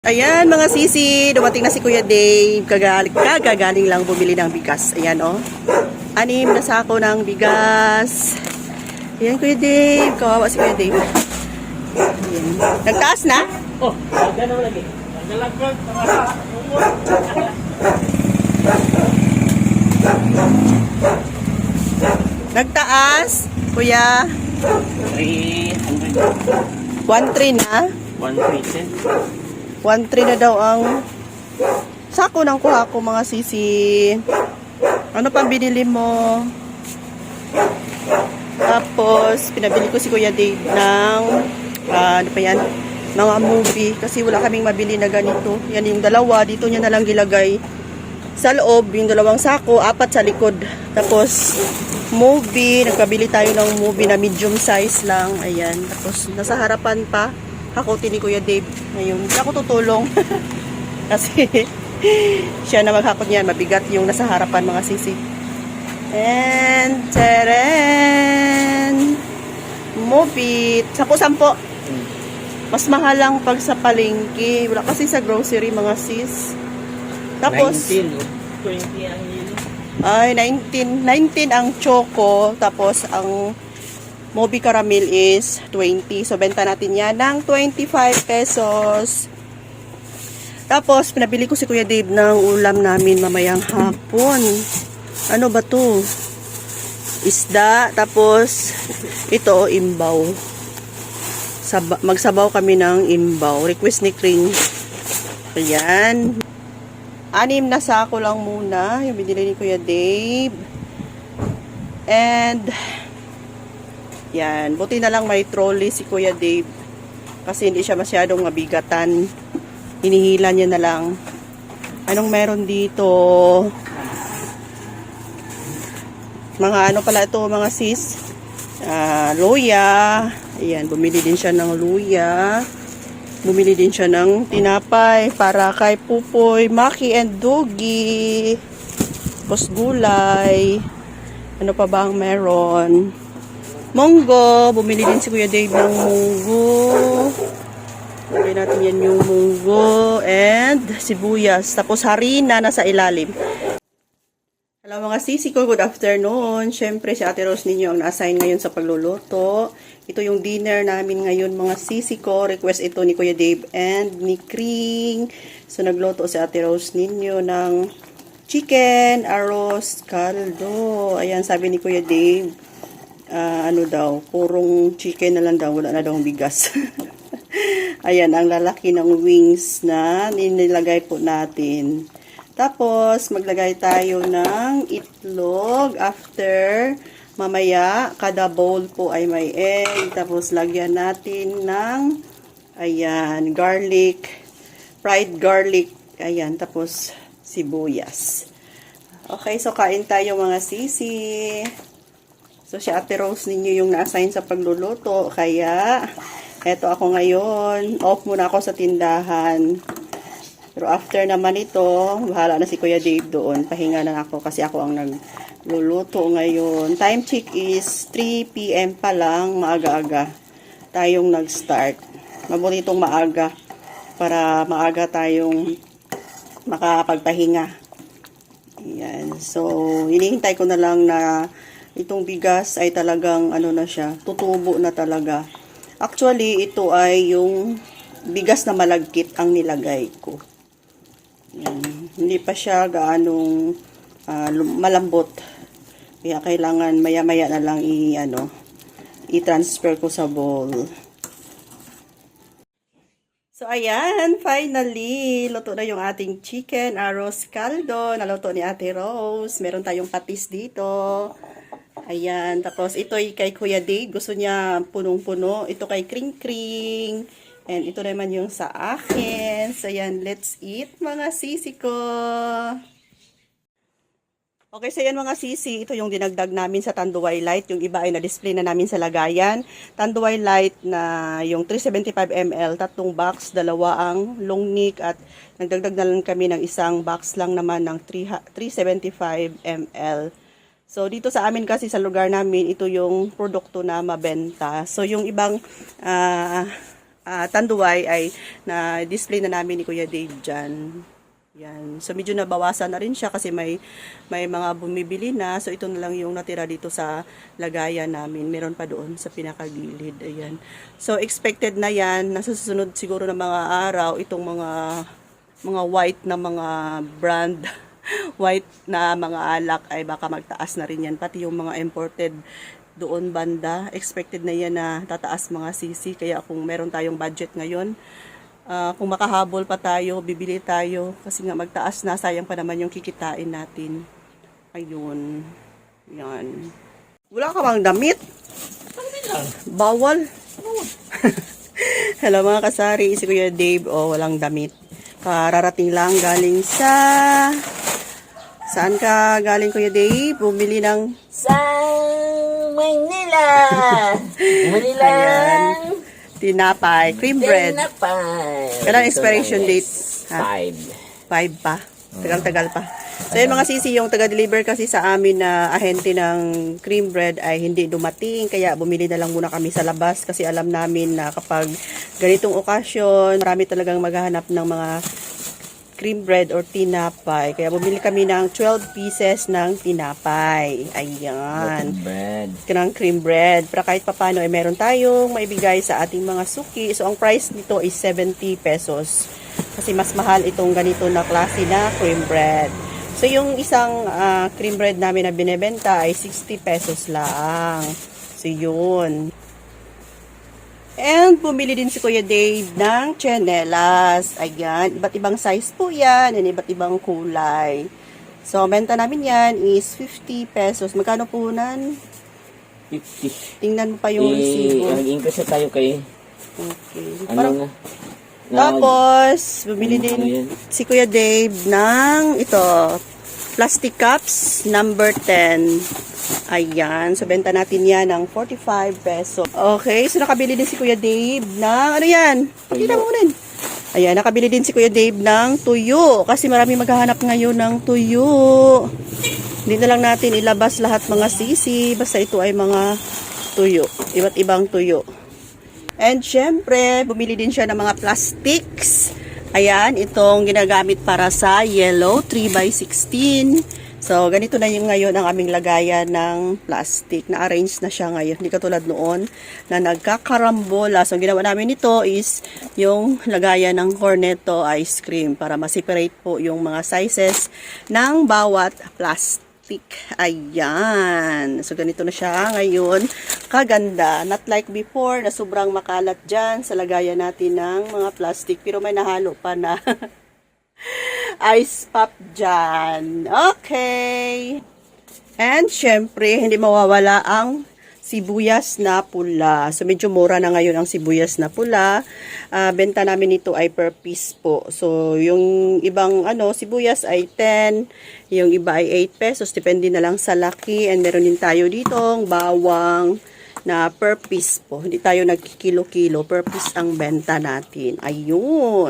Ayan mga sisi, dumating na si Kuya Dave. Kagaling, kagagaling lang bumili ng bigas. Ayan oh. Anim na sako ng bigas. Ayan Kuya Dave. Kawawa si Kuya Dave. Ayan. Nagtaas na? Oh, ganun lagi. Para umot. Nagtaas? Kuya, 300. 1.3 na? 1%. 1.3 na daw ang sako ng kuha ko mga sisi. Ano pang binili mo? Tapos, pinabili ko si Kuya Dave ng, ah, ano pa yan? Mga movie. Kasi wala kaming mabili na ganito. Yan yung dalawa. Dito niya nalang gilagay. Sa loob, yung dalawang sako, apat sa likod. Tapos, movie. Nagpabili tayo ng movie na medium size lang. Ayan. Tapos, nasa harapan pa. Hakotin ni Kuya Dave. Ngayon, hindi ako tutulong. Kasi, siya na maghakot niyan. Mabigat yung nasa harapan mga sisi. And, teren! Movie. Sampo-sampo. Mas mahal lang pag sa palengke. Wala kasi sa grocery mga sis. Tapos, 19. oh. 20 ang yelo. ay, 19, 19 ang choco. Tapos, ang Mobi Caramel is 20. So, benta natin yan ng 25 pesos. Tapos, pinabili ko si Kuya Dave ng ulam namin mamayang hapon. Ano ba to? Isda. Tapos, ito, imbaw. Saba, magsabaw kami ng imbaw. Request ni Kring. Ayan. Anim na sako lang muna. Yung binili ni Kuya Dave. And, yan. Buti na lang may trolley si Kuya Dave. Kasi hindi siya masyadong mabigatan. Hinihila niya na lang. Anong meron dito? Mga ano pala ito, mga sis? Ah, luya. Ayan, bumili din siya ng luya. Bumili din siya ng tinapay para kay Pupoy, Maki, and Dugi. Tapos gulay. Ano pa ba ang meron? Munggo. Bumili din si Kuya Dave ng munggo. Lagay natin yan yung munggo and sibuyas. Tapos harina nasa ilalim. Hello mga sisi ko, good afternoon. Siyempre si Ate Rose ninyo ang na-assign ngayon sa pagluluto. Ito yung dinner namin ngayon mga sisi ko. Request ito ni Kuya Dave and ni Kring. So nagluto si Ate Rose ninyo ng chicken, arroz, caldo. Ayan, sabi ni Kuya Dave, ah, ano daw, purong chicken na lang daw, wala na daw bigas. Ayan, ang lalaki ng wings na nilagay po natin. Tapos, maglagay tayo ng itlog after mamaya. Kada bowl po ay may egg. Tapos, lagyan natin ng, ayan, garlic, fried garlic. Ayan, tapos sibuyas. Okay, so kain tayo mga sisi. So, si Ate Rose ninyo yung na-assign sa pagluluto. Kaya, eto ako ngayon. Off muna ako sa tindahan. Pero after naman ito, bahala na si Kuya Dave doon. Pahinga na ako kasi ako ang nagluluto ngayon. Time check is 3 p.m. pa lang, maaga-aga. Tayong nag-start. Mabuti itong maaga para maaga tayong makapagpahinga. Ayan. So, hinihintay ko na lang na itong bigas ay talagang ano na siya, tutubo na talaga. Actually, ito ay yung bigas na malagkit ang nilagay ko. Yan. Hindi pa siya gaanong lum- malambot. Kaya kailangan maya-maya na lang i ano i-transfer ko sa bowl. So ayan, finally, luto na yung ating chicken arroz caldo. Naluto ni Ate Rose. Meron tayong patis dito. Ayan, tapos ito ay kay Kuya Dave. Gusto niya punong-puno. Ito kay Kring Kring. And ito naman yung sa akin. So, yan, let's eat mga sisi ko. Okay, so yan mga sisi, ito yung dinagdag namin sa Tanduay Light. Yung iba ay na-display na namin sa lagayan. Tanduay Light na yung 375 ml, tatlong box, dalawa ang long neck at nagdagdag na lang kami ng isang box lang naman ng 3 375 ml. So, dito sa amin kasi sa lugar namin, ito yung produkto na mabenta. So, yung ibang ah, ah, tanduay ay na-display na namin ni Kuya Dave dyan. Yan. So medyo nabawasan na rin siya kasi may may mga bumibili na. So ito na lang yung natira dito sa lagayan namin. Meron pa doon sa pinakagilid. Ayan. So expected na yan. Nasa susunod siguro na mga araw itong mga mga white na mga brand white na mga alak ay baka magtaas na rin yan. Pati yung mga imported doon banda. Expected na yan na tataas mga sisi. Kaya kung meron tayong budget ngayon, ah, kung makahabol pa tayo, bibili tayo. Kasi nga magtaas na, sayang pa naman yung kikitain natin. Ayun. Yan. Wala ka bang damit? Bawal. Hello mga kasari, si Kuya Dave, oh, walang damit. Kararating lang galing sa... Saan ka galing Kuya Dave? Bumili ng Sa Manila. Manila. Ayan. tinapay, cream bread. Tinapay. Kailan expiration date? Ha? Five. Five pa. Tagal-tagal pa. So yung mga sisi, yung taga-deliver kasi sa amin na ahente ng cream bread ay hindi dumating. Kaya bumili na lang muna kami sa labas kasi alam namin na kapag ganitong okasyon, marami talagang maghahanap ng mga cream bread or tinapay. Kaya bumili kami ng 12 pieces ng tinapay. Ayan Bread. ng cream bread. Para kahit papano ay meron tayong maibigay sa ating mga suki. So, ang price nito is 70 pesos. Kasi mas mahal itong ganito na klase na cream bread. So, yung isang ah, cream bread namin na binebenta ay 60 pesos lang. So, yun. And bumili din si Kuya Dave ng chanelas. Ayan, iba't ibang size po yan and iba't ibang kulay. So, benta namin yan is 50 pesos. Magkano po nan? 50. Tingnan mo pa yung Eh, resibo. Nag-increase na tayo kay... Okay. Ano Parang? Na- tapos, bumili Ano din yan? si Kuya Dave ng ito, plastic cups number 10. Ayan. So, benta natin yan ng 45 peso. Okay. So, nakabili din si Kuya Dave ng, ano yan? Pakita mo rin. Ayan, nakabili din si Kuya Dave ng tuyo. Kasi marami maghahanap ngayon ng tuyo. Hindi na lang natin ilabas lahat mga sisi. Basta ito ay mga tuyo. Iba't ibang tuyo. And syempre, bumili din siya ng mga plastics. Ayan, itong ginagamit para sa yellow 3x16. So, ganito na yung ngayon ang aming lagayan ng plastic. Na-arrange na siya ngayon. Hindi katulad noon na nagkakarambola. So, ginawa namin nito is yung lagayan ng cornetto ice cream para ma-separate po yung mga sizes ng bawat plastic. Ayan. So, ganito na siya ngayon. Kaganda. Not like before na sobrang makalat dyan sa lagayan natin ng mga plastic. Pero may nahalo pa na ice pop dyan. Okay. And, syempre, hindi mawawala ang sibuyas na pula. So, medyo mura na ngayon ang sibuyas na pula. Ah, benta namin ito ay per piece po. So, yung ibang ano, sibuyas ay 10, yung iba ay 8 pesos. Depende na lang sa laki. And meron din tayo ditong bawang na per piece po. Hindi tayo nagkikilo-kilo. Per piece ang benta natin. Ayun.